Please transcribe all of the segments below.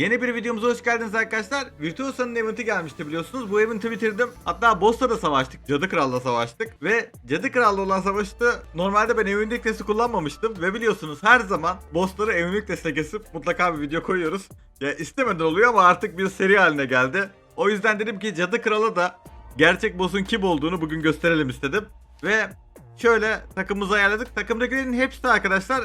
Yeni bir videomuza hoş geldiniz arkadaşlar. Virtuosa'nın eventi gelmişti biliyorsunuz. Bu eventi bitirdim. Hatta Boss'ta da savaştık. Cadı Kral'la savaştık. Ve Cadı Kral'la olan savaşta normalde ben evlilik testi kullanmamıştım. Ve biliyorsunuz her zaman bossları evlilik testi kesip mutlaka bir video koyuyoruz. Ya istemeden oluyor ama artık bir seri haline geldi. O yüzden dedim ki Cadı Kral'a da gerçek boss'un kim olduğunu bugün gösterelim istedim. Ve şöyle takımımızı ayarladık. Takımdakilerin hepsi arkadaşlar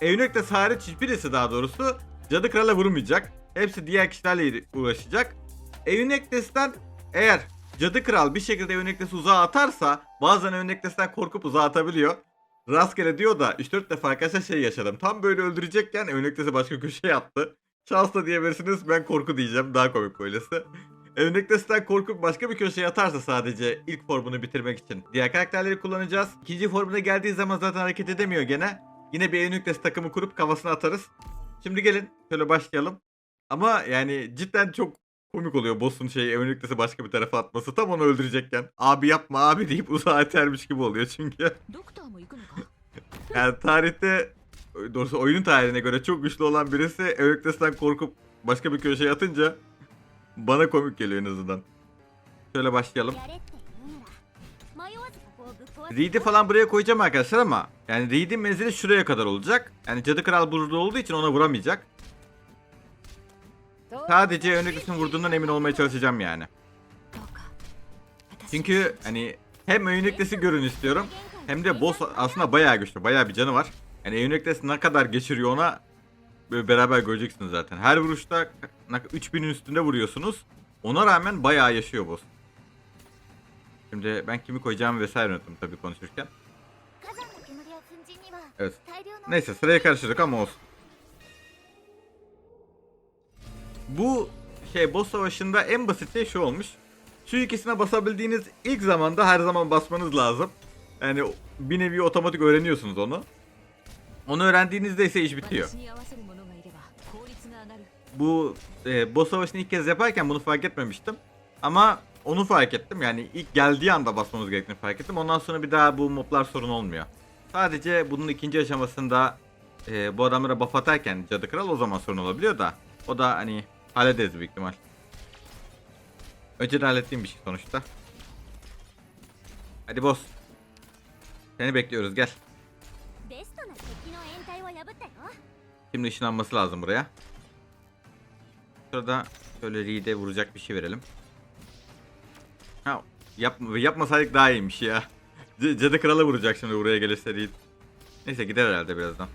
Evnektes hariç hiçbirisi daha doğrusu Cadı Kral'a vurmayacak. Hepsi diğer kişilerle uğraşacak. Evnektes'ten eğer Cadı Kral bir şekilde Evnektes'i uzağa atarsa bazen Evnektes'ten korkup uzağa atabiliyor. Rastgele diyor da 3-4 defa arkadaşlar şey yaşadım. Tam böyle öldürecekken Evnektes'i başka köşeye attı. Şans da diyebilirsiniz ben korku diyeceğim daha komik böylesi. Evnektes'ten korkup başka bir köşeye atarsa sadece ilk formunu bitirmek için diğer karakterleri kullanacağız. İkinci formuna geldiği zaman zaten hareket edemiyor gene. Yine bir Evnektes takımı kurup kafasına atarız. Şimdi gelin şöyle başlayalım. Ama yani cidden çok komik oluyor boss'un şeyi Emelik'tesi başka bir tarafa atması. Tam onu öldürecekken abi yapma abi deyip uzağa itermiş gibi oluyor çünkü. yani tarihte doğrusu oyunun tarihine göre çok güçlü olan birisi Emelik'tesinden korkup başka bir köşeye atınca bana komik geliyor en azından. Şöyle başlayalım. Reed'i falan buraya koyacağım arkadaşlar ama yani Reed'in menzili şuraya kadar olacak. Yani Cadı Kral burada olduğu için ona vuramayacak. Sadece önündekisini vurduğundan emin olmaya çalışacağım yani. Çünkü hani hem Eunuch'lesi görün istiyorum hem de boss aslında bayağı güçlü. Bayağı bir canı var. Yani Eunuch'les ne kadar geçiriyor ona böyle beraber göreceksiniz zaten. Her vuruşta 3000'in üstünde vuruyorsunuz. Ona rağmen bayağı yaşıyor boss. Şimdi ben kimi koyacağımı vesaire unuttum tabii konuşurken. Evet. Neyse sıraya karıştırdık ama olsun. Bu şey boss savaşında en basit şey şu olmuş. Şu ikisine basabildiğiniz ilk zamanda her zaman basmanız lazım. Yani bir nevi otomatik öğreniyorsunuz onu. Onu öğrendiğinizde ise iş bitiyor. Bu e, boss savaşını ilk kez yaparken bunu fark etmemiştim. Ama onu fark ettim. Yani ilk geldiği anda basmamız gerektiğini fark ettim. Ondan sonra bir daha bu moblar sorun olmuyor. Sadece bunun ikinci aşamasında e, bu adamlara buff atarken Cadı Kral o zaman sorun olabiliyor da. O da hani Hallederiz büyük ihtimal. Önceden hallettiğim bir şey sonuçta. Hadi boss. Seni bekliyoruz gel. Şimdi ışınlanması lazım buraya. Şurada şöyle ride vuracak bir şey verelim. Ha, yapma, yapmasaydık daha iyiymiş ya. C Cadı Kral'a vuracak şimdi buraya gelirse Reed. Neyse gider herhalde birazdan.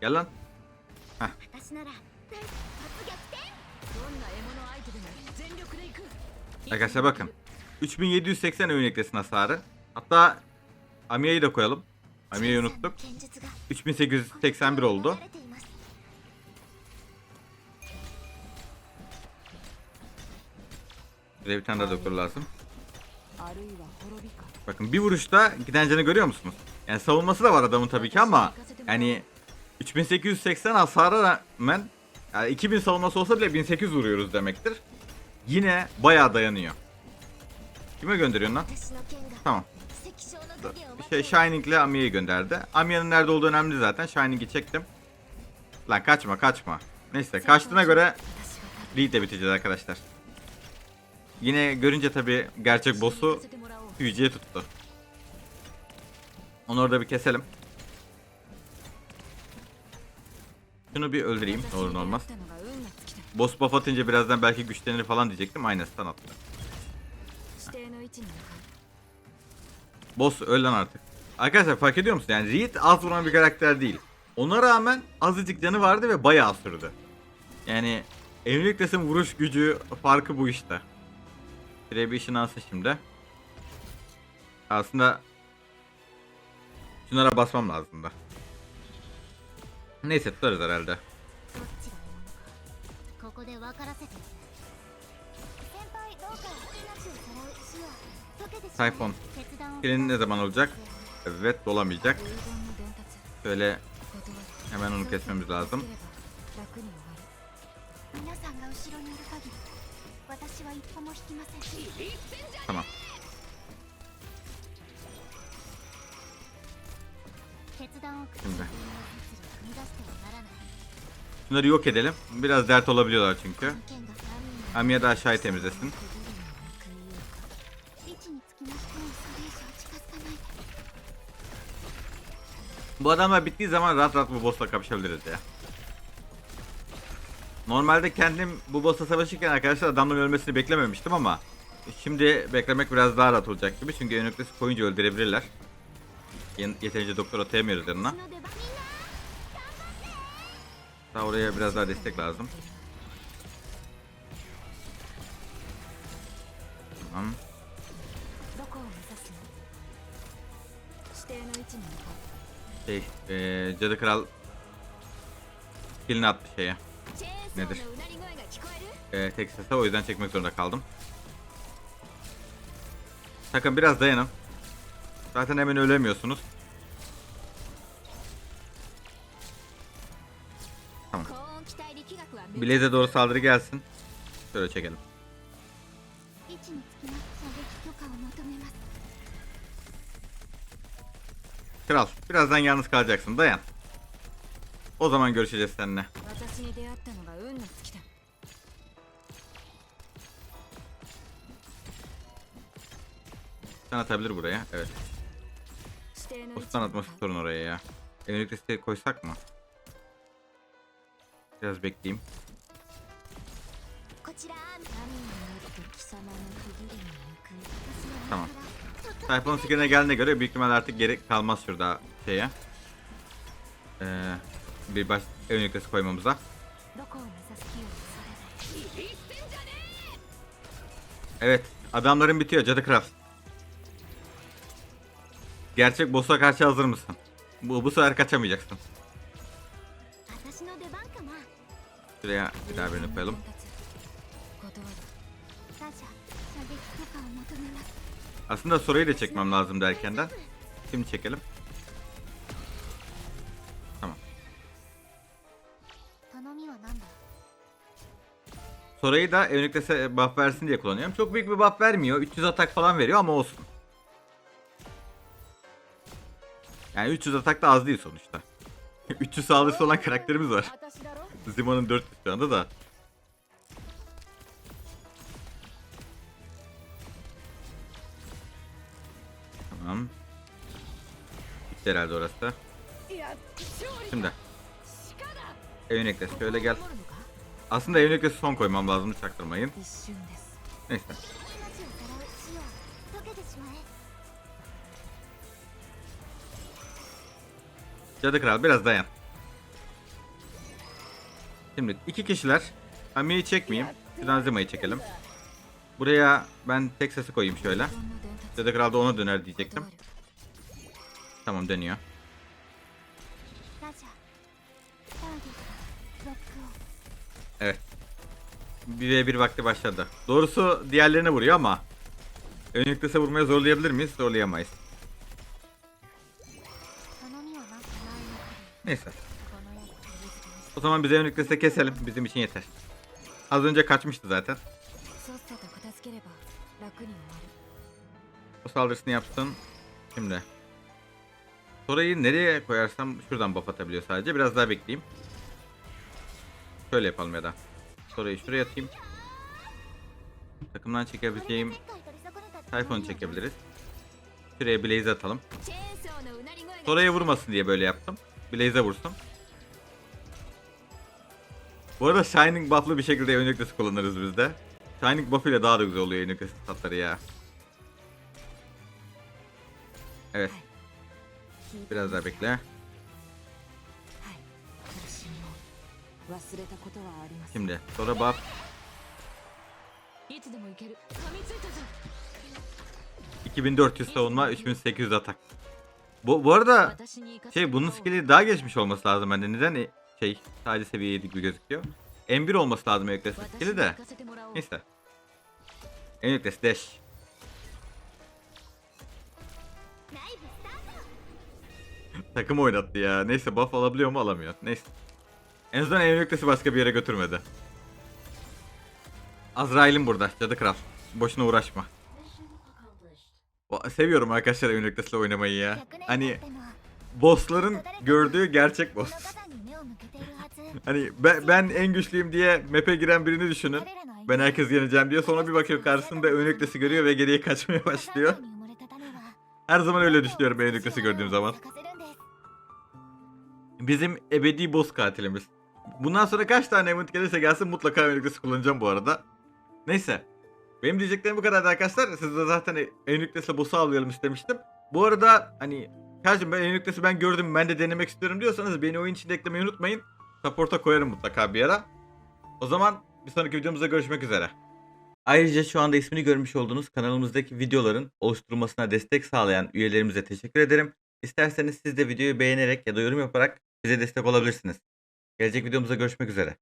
Gel lan. Heh. Arkadaşlar bakın. 3780 ön hasarı. Hatta Amiye'yi de koyalım. Amiye'yi unuttuk. 3881 oldu. Bir tane daha doktor lazım. Bakın bir vuruşta gidencini görüyor musunuz? Yani savunması da var adamın tabii ki ama yani 3880 hasara rağmen yani 2000 savunması olsa bile 1800 vuruyoruz demektir. Yine bayağı dayanıyor. Kime gönderiyorsun lan? Tamam. Şey, Shining ile Amya'yı gönderdi. Amya'nın nerede olduğu önemli zaten. Shining'i çektim. Lan kaçma kaçma. Neyse kaçtığına göre lead de biteceğiz arkadaşlar. Yine görünce tabi gerçek boss'u büyücüye tuttu. Onu orada bir keselim. Şunu bir öldüreyim. Ne olur ne olmaz. Boss buff atınca birazdan belki güçlenir falan diyecektim. Aynen stun attı. Boss öl lan artık. Arkadaşlar fark ediyor musun? Yani Reed az vuran bir karakter değil. Ona rağmen azıcık canı vardı ve bayağı sürdü. Yani evlilik desin vuruş gücü farkı bu işte. Şuraya bir işin alsın şimdi. Aslında şunlara basmam lazım da. Neyse tutarız herhalde. どっちが獲物かここで分からせて先輩どうか命をさらう石は溶けてしまい Tayfun. 決断を Senin ne zaman olacak? Evet dolamayacak. 遺言の伝達 Şöyle 断る hemen onu kesmemiz lazım. 楽に終わる皆さんが後ろにいる限り私は一歩も引きません Tamam. 決断を下す Şimdi. 踏み出してはならない Şunları yok edelim. Biraz dert olabiliyorlar çünkü. Amiya da aşağıyı temizlesin. Bu adamlar bittiği zaman rahat rahat bu boss'la kapışabiliriz ya. Normalde kendim bu boss'la savaşırken arkadaşlar adamların ölmesini beklememiştim ama şimdi beklemek biraz daha rahat olacak gibi çünkü en koyunca öldürebilirler. Yeterince doktor atayamıyoruz yanına. Daha oraya biraz daha destek lazım. Tamam. Şey, ee, Cadı Kral kilini attı şeye. Nedir? Ee, Texas'a o yüzden çekmek zorunda kaldım. Sakın biraz dayanın. Zaten hemen ölemiyorsunuz. Blaze'e doğru saldırı gelsin. Şöyle çekelim. Kral, birazdan yalnız kalacaksın. Dayan. O zaman görüşeceğiz seninle. Sen atabilir buraya. Evet. Ostan atması sorun oraya ya. Enerjik desteği koysak mı? Biraz bekleyeyim. Tamam. Sayfanın fikrine geldiğine göre büyük ihtimal artık gerek kalmaz şurada şeye. Ee, bir baş ön yüklesi koymamıza. Evet. Adamların bitiyor. Cadı Craft. Gerçek boss'a karşı hazır mısın? Bu, bu sefer kaçamayacaksın. Şuraya bir daha birini koyalım. Aslında soruyu da çekmem lazım derkenden. Şimdi çekelim. Tamam. Sorayı da evlilikte buff versin diye kullanıyorum. Çok büyük bir buff vermiyor. 300 atak falan veriyor ama olsun. Yani 300 atak da az değil sonuçta. 300 saldırısı olan karakterimiz var. Zimon'un 400 şu anda da bitti herhalde orası da. Şimdi. Evnekles şöyle gel. Aslında Evnekles son koymam lazım çaktırmayın. Neyse. Cadı Kral biraz dayan. Şimdi iki kişiler. Ami'yi çekmeyeyim. Şuradan Zima'yı çekelim. Buraya ben tek sesi koyayım şöyle. Cadı Kral da ona döner diyecektim. Tamam dönüyor. Evet. 1'e 1 vakti başladı. Doğrusu diğerlerine vuruyor ama önlükle savurmaya zorlayabilir miyiz? Zorlayamayız. Neyse. O zaman bize önlüklese keselim. Bizim için yeter. Az önce kaçmıştı zaten. O saldırısını yapsın. Şimdi. Sorayı nereye koyarsam şuradan buff atabiliyor sadece. Biraz daha bekleyeyim. Şöyle yapalım ya da. Sorayı şuraya atayım. Takımdan çekebileceğim Typhon'u çekebiliriz. Şuraya Blaze atalım. Soraya vurmasın diye böyle yaptım. Blaze'e vursun. Bu arada Shining buff'lı bir şekilde yayın kullanırız biz de. Shining buff ile daha da güzel oluyor yayın öncesi ya. Evet. Biraz daha bekle. Şimdi sonra bab. ...2400 savunma, 3800 atak. Bu, bu arada şey bunun skill'i daha geçmiş olması lazım bende. Neden e, şey sadece seviye 7 gibi gözüküyor? M1 olması lazım Enekles skill'i de. Neyse. Enekles dash. Takım oynattı ya. Neyse buff alabiliyor mu alamıyor. Neyse. En azından ev başka bir yere götürmedi. Azrail'im burada. Cadı Kral. Boşuna uğraşma. Seviyorum arkadaşlar ev oynamayı ya. Hani bossların gördüğü gerçek boss. hani ben, ben en güçlüyüm diye map'e giren birini düşünün. Ben herkes yeneceğim diyor. Sonra bir bakıyor karşısında ön görüyor ve geriye kaçmaya başlıyor. Her zaman öyle düşünüyorum ön gördüğüm zaman. Bizim ebedi boss katilimiz. Bundan sonra kaç tane event gelirse gelsin mutlaka ön yüklesi kullanacağım bu arada. Neyse. Benim diyeceklerim bu kadar arkadaşlar. Siz de zaten en yüklesi boss'u avlayalım istemiştim. Bu arada hani Kardeşim ben en yüklesi ben gördüm ben de denemek istiyorum diyorsanız beni oyun içinde eklemeyi unutmayın. Support'a koyarım mutlaka bir ara. O zaman bir sonraki videomuzda görüşmek üzere. Ayrıca şu anda ismini görmüş olduğunuz kanalımızdaki videoların oluşturulmasına destek sağlayan üyelerimize teşekkür ederim. İsterseniz siz de videoyu beğenerek ya da yorum yaparak bize destek olabilirsiniz. Gelecek videomuzda görüşmek üzere.